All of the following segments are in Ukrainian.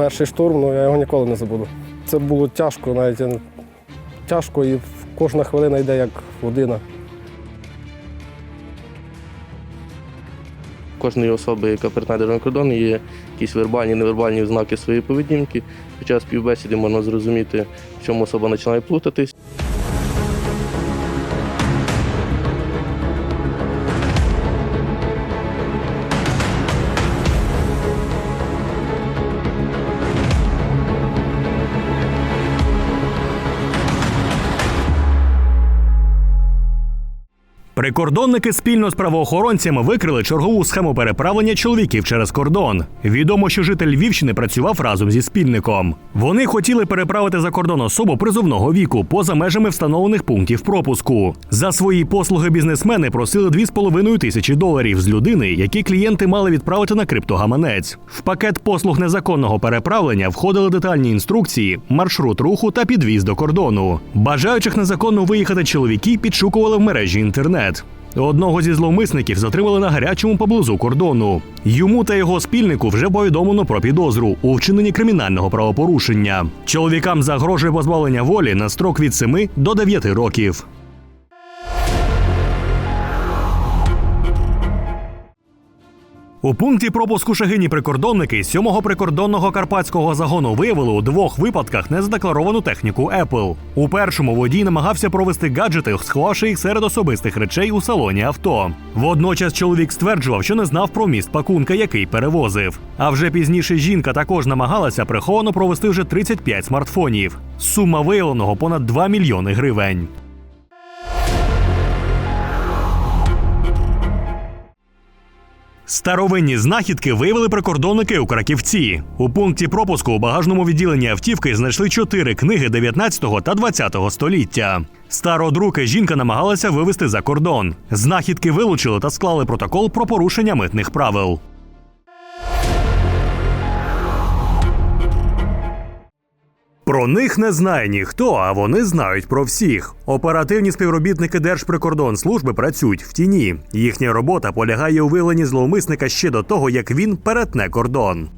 Перший штурм, ну я його ніколи не забуду. Це було тяжко, навіть тяжко, і кожна хвилина йде як година. кожної особи, яка перетинає державний кордон, є якісь вербальні, невербальні ознаки своєї поведінки. Під час півбесіди можна зрозуміти, в чому особа починає плутатись. Прикордонники спільно з правоохоронцями викрили чергову схему переправлення чоловіків через кордон. Відомо, що житель Львівщини працював разом зі спільником. Вони хотіли переправити за кордон особу призовного віку поза межами встановлених пунктів пропуску. За свої послуги бізнесмени просили 2,5 тисячі доларів з людини, які клієнти мали відправити на криптогаманець. В пакет послуг незаконного переправлення входили детальні інструкції, маршрут руху та підвіз до кордону. Бажаючих незаконно виїхати чоловіки підшукували в мережі інтернет. Одного зі зловмисників затримали на гарячому поблизу кордону. Йому та його спільнику вже повідомлено про підозру у вчиненні кримінального правопорушення. Чоловікам загрожує позбавлення волі на строк від 7 до 9 років. У пункті пропуску Шагині прикордонники 7-го прикордонного карпатського загону виявили у двох випадках незадекларовану техніку Apple. У першому водій намагався провести гаджети, сховавши їх серед особистих речей у салоні авто. Водночас чоловік стверджував, що не знав про міст пакунка, який перевозив. А вже пізніше жінка також намагалася приховано провести вже 35 смартфонів. Сума виявленого понад 2 мільйони гривень. Старовинні знахідки виявили прикордонники у Краківці. У пункті пропуску у багажному відділенні автівки знайшли чотири книги 19 та 20 століття. Стародруки жінка намагалася вивезти за кордон. Знахідки вилучили та склали протокол про порушення митних правил. Про них не знає ніхто, а вони знають про всіх. Оперативні співробітники Держприкордонслужби працюють в тіні. Їхня робота полягає у виявленні зловмисника ще до того, як він перетне кордон.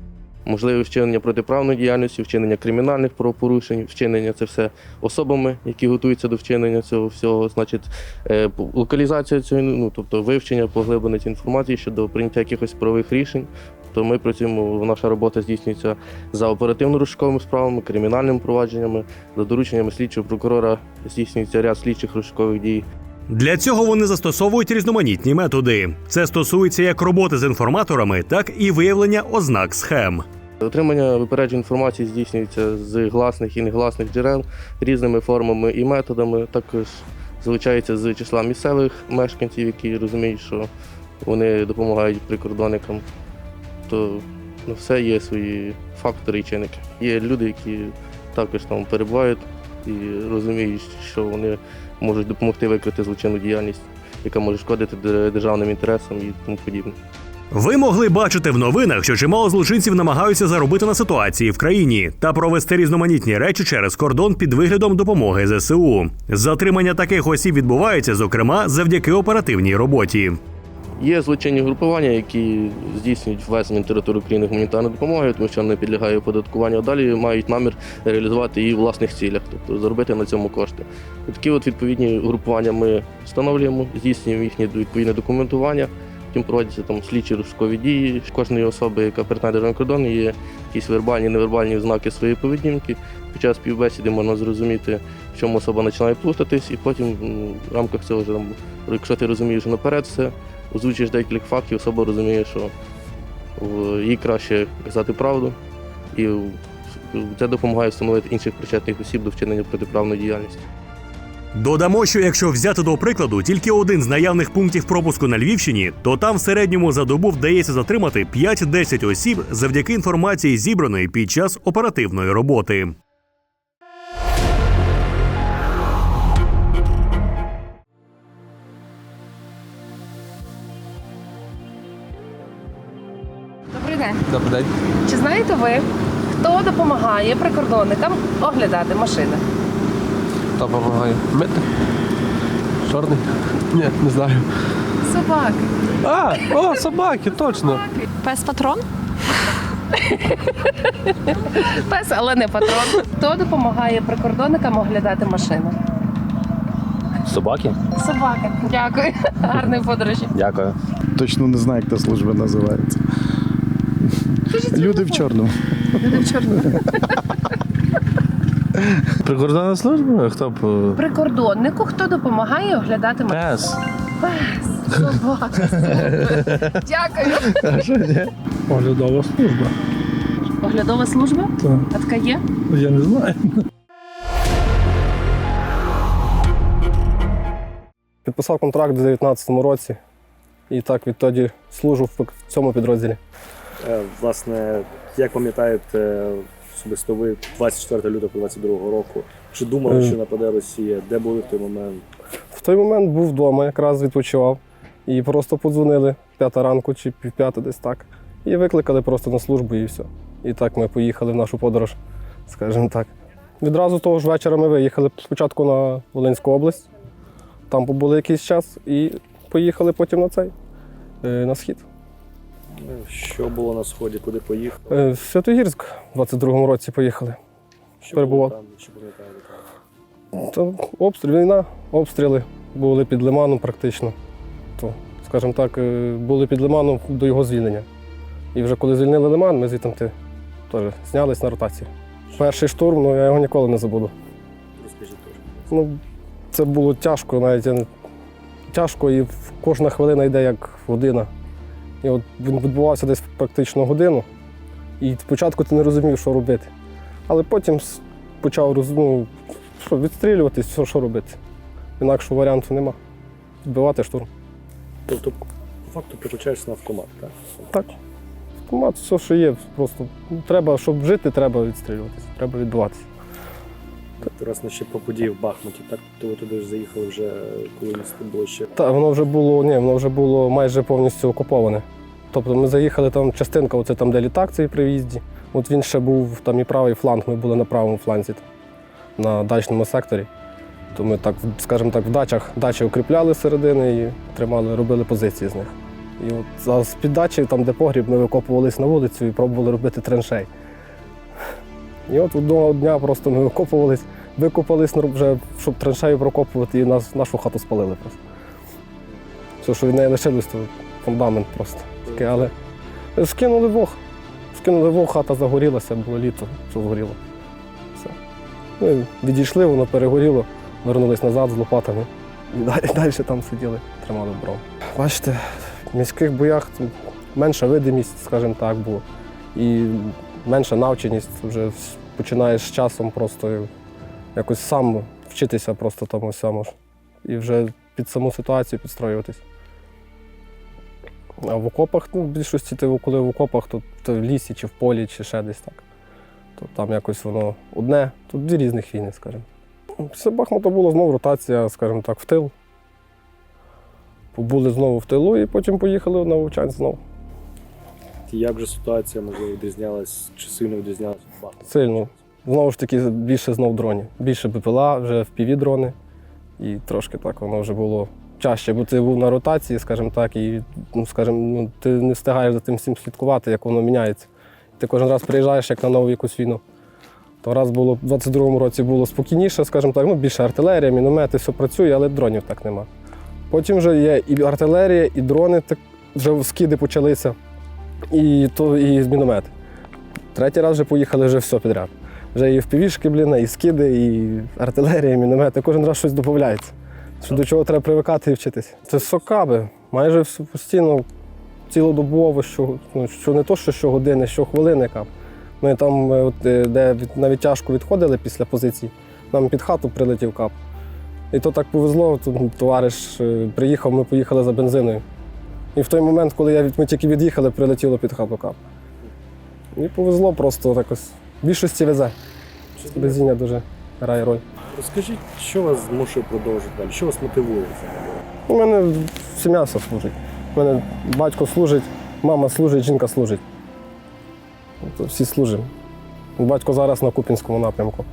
Можливе вчинення протиправної діяльності, вчинення кримінальних правопорушень, вчинення це все особами, які готуються до вчинення цього всього. Значить, е, локалізація цього, ну тобто вивчення поглибленої інформації щодо прийняття якихось правових рішень. То ми працюємо, наша робота здійснюється за оперативно-розшуковими справами, кримінальними провадженнями, за дорученнями слідчого прокурора здійснюється ряд слідчих розшукових дій. Для цього вони застосовують різноманітні методи. Це стосується як роботи з інформаторами, так і виявлення ознак схем. Отримання випереджень інформації здійснюється з гласних і негласних джерел різними формами і методами. Також залучається з числа місцевих мешканців, які розуміють, що вони допомагають прикордонникам. То ну, все є свої фактори і чинники. Є люди, які також там перебувають і розуміють, що вони можуть допомогти викрити злочинну діяльність, яка може шкодити державним інтересам і тому подібне. Ви могли бачити в новинах, що чимало злочинців намагаються заробити на ситуації в країні та провести різноманітні речі через кордон під виглядом допомоги ЗСУ. Затримання таких осіб відбувається, зокрема, завдяки оперативній роботі. Є злочинні групування, які здійснюють ввезення на територію України гуманітарної допомоги, тому що не підлягає оподаткуванню, а далі мають намір реалізувати її в власних цілях, тобто заробити на цьому кошти. І Такі от відповідні групування ми встановлюємо, здійснюємо їхнє відповідне документування. Потім проводяться там слідчі розшукові дії. Кожної особи, яка перетинає державний кордон, є якісь вербальні, невербальні ознаки своєї поведінки. Під час співбесіди можна зрозуміти, в чому особа починає плутатись, і потім в рамках цього вже якщо ти розумієш наперед все, озвучуєш декілька фактів, особа розуміє, що їй краще казати правду, і це допомагає встановити інших причетних осіб до вчинення протиправної діяльності. Додамо, що якщо взяти до прикладу тільки один з наявних пунктів пропуску на Львівщині, то там в середньому за добу вдається затримати 5-10 осіб завдяки інформації, зібраної під час оперативної роботи. Добрий день. Добрий день. Чи знаєте ви, хто допомагає прикордонникам оглядати машини? Хто допомагає? Мити? Чорний? Ні, не знаю. Собаки. А, о, собаки, точно. Пес патрон? Пес, але не патрон. Хто допомагає прикордонникам оглядати машину? Собаки? Собака. Дякую. Гарної подорожі. Дякую. Точно не знаю, як та служба називається. Люди в чорному. Люди в чорному. Прикордонна служба? Хто б. Прикордоннику хто допомагає оглядати машину? Пес. Пес. Собака. Супер. Дякую. Оглядова служба. Оглядова служба? Так. А така є? Я не знаю. Підписав контракт у 2019 році і так відтоді служу в цьому підрозділі. Е, Власне, як пам'ятаєте, особисто ви 24 лютого 22 року, чи думали, Е. що нападе Росія? Де були в той момент? В той момент був вдома, якраз відпочивав. І просто подзвонили п'ята ранку чи півп'ята десь так. І викликали просто на службу і все. І так ми поїхали в нашу подорож, скажімо так. Відразу того ж вечора ми виїхали спочатку на Волинську область, там побули якийсь час і поїхали потім на цей, е, на схід. Що було на сході, куди поїхали? Е, В Святогірськ в 22-му році поїхали. Що перебував. було там? Чи пам'ятаєте? То обстріл, війна, обстріли були під лиманом практично. То, скажімо так, е, були під лиманом до його звільнення. І вже коли звільнили лиман, ми звідти теж знялись на ротації. Перший штурм, ну я його ніколи не забуду. Розкажіть. Ну, це було тяжко, навіть тяжко, і кожна хвилина йде як година. І от він відбувався десь практично годину. І спочатку ти не розумів, що робити. Але потім почав роз- ну, що, відстрілюватись, що, що робити. Інакшого варіанту нема. Відбивати штурм. Тобто, по факту приключаєшся на автомат, так? Так. Автомат, все, що є, просто ну, треба, щоб жити, треба відстрілюватися, треба відбиватися. Ти раз ще про події в Бахмуті, так? То ви туди ж заїхали вже, коли місто було ще. Та воно вже було, ні, воно вже було майже повністю окуповане. Тобто ми заїхали там частинка, оце там, де літак цей при в'їзді. От він ще був там і правий фланг, ми були на правому фланзі там, на дачному секторі. То ми так, скажімо так, в дачах дачі укріпляли середини і тримали, робили позиції з них. І от а з-під дачі, там, де погріб, ми викопувались на вулицю і пробували робити траншей. І от одного дня просто ми викопувались, викопались ну, вже, щоб траншею прокопувати, і нас, нашу хату спалили просто. Все, що від неї лишилось, то фундамент просто. Таке, але скинули вог. Скинули вог, хата загорілася, було літо, все згоріло. Все. Ну, і відійшли, воно перегоріло, вернулись назад з лопатами. І далі, далі там сиділи, тримали оборону. Бачите, в міських боях менша видимість, скажімо так, було. І менша навченість. Вже починаєш з часом просто якось сам вчитися просто тому всьому. ж. І вже під саму ситуацію підстроюватись. А в окопах, ну, в більшості ти коли в окопах, то, то в лісі чи в полі, чи ще десь так. То там якось воно одне, тут дві різних війни, скажімо. Після Бахмута була знову ротація, скажімо так, в тил. Побули знову в тилу і потім поїхали на Вовчанськ знову. Як же ситуація, можливо, відрізнялась, чи сильно відрізнялась? Сильно. Знову ж таки, більше знов дронів. Більше БПЛА, вже в піві дрони. І трошки так воно вже було чаще, бо ти був на ротації, скажімо так, і ну, скажімо, ну, ти не встигаєш за тим всім слідкувати, як воно міняється. Ти кожен раз приїжджаєш як на нову якусь війну. То раз було в 22-му році було спокійніше, скажімо так, ну, більше артилерія, міномети, все працює, але дронів так нема. Потім вже є і артилерія, і дрони, так, вже скиди почалися, і, то, і міномети. Третій раз вже поїхали вже все підряд. Вже і впівішки, блін, і скиди, і артилерія, і міномети. Кожен раз щось додається. Що до чого треба привикати і вчитися. Це сокаби. Майже постійно, цілодобово, що, ну, що не то, що щогодини, щохвилини кап. Ми там, е, от, е, де навіть тяжко відходили після позицій, нам під хату прилетів кап. І то так повезло, то, ну, товариш е, приїхав, ми поїхали за бензиною. І в той момент, коли я від, ми тільки від'їхали, прилетіло під хату кап. І повезло просто якось. В більшості везе. Везіння дуже грає роль. Розкажіть, що вас змушує продовжити далі? Що вас мотивує? У мене сім'я все служить. У мене батько служить, мама служить, жінка служить. Тобто всі служимо. Батько зараз на Купінському напрямку.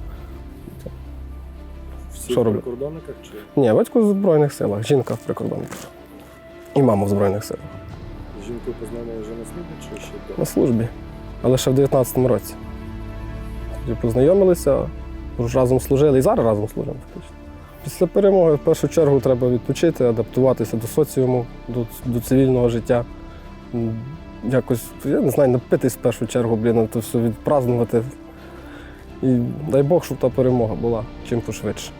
Всі Що в прикордонниках чи Ні, батько в Збройних силах, жінка в прикордонниках. І мама в Збройних силах. з жінкою познайомили вже на службі, чи ще до? На службі. але ще в 19-му році. Тоді познайомилися, разом служили і зараз разом служимо фактично. Після перемоги в першу чергу треба відпочити, адаптуватися до соціуму, до, до цивільного життя. Якось, я не знаю, напитись в першу чергу, блін, то все відпразнувати. І дай Бог, щоб та перемога була чим пошвидше.